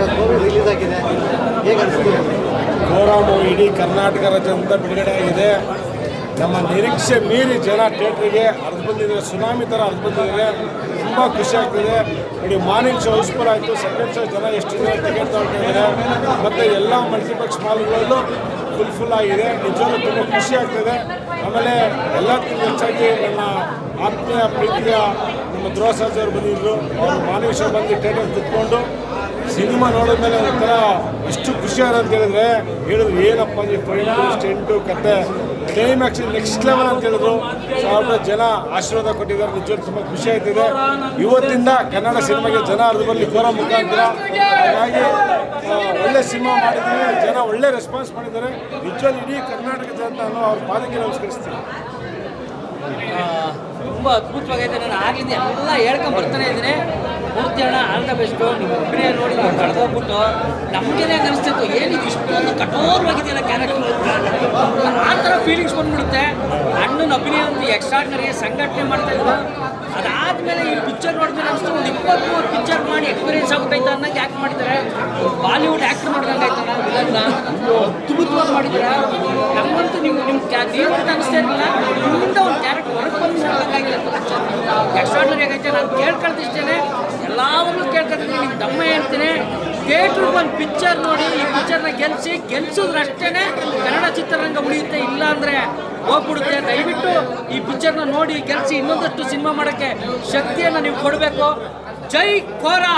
ಇವತ್ತು ರಿಲೀಸ್ ಆಗಿದೆ. ಹೇಗೆ ಅನಿಸ್ತು? ಕೋರಾಮು ಇಡೀ ಕರ್ನಾಟಕ ರಾಜ್ಯದಿಂದ ಬಿಡುಗಡೆ ಆಗಿದೆ. ನಮ್ಮ ನಿರೀಕ್ಷೆ ಮೀರಿ ಜನ ಥಿಯೇಟ್ರಿಗೆ ಅರ್ಧ ಬಂದಿದ್ದಾರೆ, ಸುನಾಮಿ ಥರ ಅರ್ಧ ಬಂದಿದ್ದಾರೆ. ತುಂಬ ಖುಷಿ ಆಗ್ತಿದೆ. ಇಡೀ ಮಾರ್ನಿಂಗ್ ಶೋ ಹೌಸ್ಫುಲ್ ಆಯಿತು ಸೆಕೆಂಡ್ ಶೋ ಜನ ಎಷ್ಟು ಜನ ಟಿಕೆಟ್ ತಗೊಳ್ತಿದ್ದಾರೆ ಮತ್ತು ಎಲ್ಲ ಮಲ್ಟಿಪ್ಲೆಕ್ಸ್ ಮಾಲ್ಗಳಲ್ಲೂ ಫುಲ್ ಆಗಿದೆ. ನಿಜವಾಗ್ಲೂ ತುಂಬ ಖುಷಿ ಆಗ್ತಿದೆ. ಆಮೇಲೆ ಎಲ್ಲದಕ್ಕಿಂತ ಹೆಚ್ಚಾಗಿ ನಮ್ಮ ಆತ್ಮೀಯ ಪ್ರೀತಿಯ ನಮ್ಮ ಧ್ರುವ ಅವರು ಬಂದಿದ್ದರು ಅವರು ಮಾರ್ನಿಂಗ್ ಶೋ ಬಂದು ಥಿಯೇಟರ್ ಕುತ್ಕೊಂಡು ಸಿನಿಮಾ ನೋಡಿದ ಮೇಲೆ ಒಂಥರ ಎಷ್ಟು ಖುಷಿ ಅಂತ ಹೇಳಿದ್ರೆ ಹೇಳಿದ್ರು, ಏನಪ್ಪ ಈ ಫೈಟು ಸ್ಟೆಂಟು, ಕತೆ. ಕ್ಲೈಮ್ಯಾಕ್ಸ್ ನೆಕ್ಸ್ಟ್ ಲೆವೆಲ್ ಅಂತ ಹೇಳಿದ್ರು. ಸಾವಿರ ಜನ ಆಶೀರ್ವಾದ ಕೊಟ್ಟಿದ್ದಾರೆ. ನಿಜವಾಗ್ಲೂ ತುಂಬ ಖುಷಿ ಆಯ್ತಿದೆ ಇವತ್ತಿಂದ ಕನ್ನಡ ಸಿನಿಮಾಗೆ ಜನ ಅರ್ಧ ಬರಲಿ ಕೋರ ಮುಖಾಂತರ. ಹಾಗಾಗಿ ಒಳ್ಳೆ ಸಿನಿಮಾ ಮಾಡಿದ್ದೀನಿ ಜನ ಒಳ್ಳೆ ರೆಸ್ಪಾನ್ಸ್ ಮಾಡಿದ್ದಾರೆ. ನಿಜವಾಗ್ಲೂ ಇಡೀ ಕರ್ನಾಟಕ ಜನತೆ ನಾನು ಅವ್ರ ಪಾದಕ್ಕೆ ನಮಸ್ಕರಿಸ್ತೀನಿ. ತುಂಬ ಅದ್ಭುತವಾಗೈತೆ ನಾನು ಆಗಿದ್ದೆ ಎಲ್ಲ ಹೇಳ್ಕೊಂಡ್ ಬರ್ತಾನೆ ಇದ್ದೀನಿ. ಆಲ್ ದ ಬೆಸ್ಟು ನಿಮ್ಮ ಅಭಿನಯ ನೋಡಿ ನಾವು ಕಳೆದೋಗ್ಬಿಟ್ಟು ನಮಗೇನೆ ಅನಿಸ್ತಿತ್ತು ಏನು ಇಷ್ಟೊಂದು ಕಠೋರವಾಗಿದೆಯಲ್ಲ ಕ್ಯಾರೆಕ್ಟರ್ ಆ ಥರ ಫೀಲಿಂಗ್ಸ್ ಬಂದ್ಬಿಡುತ್ತೆ. ಅಣ್ಣನ ಅಭಿನಯ ಒಂದು ಎಕ್ಸ್ಟ್ರಾಡ್ನರಿ ಸಂಘಟನೆ ಮಾಡ್ತಾ ಇದ್ರು. ಅದಾದಮೇಲೆ ಈ ಪಿಕ್ಚರ್ ನೋಡಿದ್ರೆ ಅನಿಸ್ತು, ಒಂದು ಇಪ್ಪತ್ಮೂರು ಪಿಕ್ಚರ್ ಮಾಡಿ ಎಕ್ಸ್ಪೀರಿಯನ್ಸ್ ಆಗುತ್ತೈತೆ ಅನ್ನಂಗೆ ಆ್ಯಕ್ಟ್ ಮಾಡ್ತಾರೆ? ಬಾಲಿವುಡ್ ಆ್ಯಕ್ಟರ್ ನೋಡ್ದಂಗೆ ಆಯ್ತಲ್ಲ, ವಿಲನ್ನ. ಅದ್ಭುತವಾಗಿ ಮಾಡಿದ್ರೆ. ನಮ್ಮಂತೂ ನಿಮ್ಮ ನಿಮ್ಮ ನೀವು ಅನಿಸ್ತಾ ಇರಲಿಲ್ಲ ನಿಮ್ಮಿಂದ ಒಂದು ಕ್ಯಾರೆಕ್ಟರ್ ಹೊರಗೆ ಬಂದು ನೋಡೋಕ್ಕಾಗಿಲ್ಲ ಎಕ್ಸ್ಟ್ರಾಡ್ನರಿ ಆಗೈತೆ ನಾನು ಕೇಳ್ಕೊಳ್ತಿದ್ದೇನೆ. ಎಲ್ಲವನ್ನು ಕೇಳ್ಕೊಳ್ತೀನಿ ನಿಮ್ಗೆ ದಮ್ಮ ಹೇಳ್ತೀನಿ. ಥಿಯೇಟ್ರಿಗೆ ಒಂದು ಪಿಕ್ಚರ್ ನೋಡಿ, ಈ ಪಿಕ್ಚರ್ನ ಗೆಲ್ಲಿಸಿ ಗೆಲ್ಸಿದ್ರೆ ಅಷ್ಟೇ ಕನ್ನಡ ಚಿತ್ರರಂಗ ಉಳಿಯುತ್ತೆ, ಇಲ್ಲ ಅಂದರೆ ಹೋಗ್ಬಿಡುತ್ತೆ. ದಯವಿಟ್ಟು ಈ ಪಿಕ್ಚರ್ನ ನೋಡಿ ಗೆಲ್ಲಿಸಿ ಇನ್ನೊಂದಷ್ಟು ಸಿನಿಮಾ ಮಾಡೋಕ್ಕೆ ಶಕ್ತಿಯನ್ನು ನೀವು ಕೊಡಬೇಕು. ಜೈ ಕೋರಾ!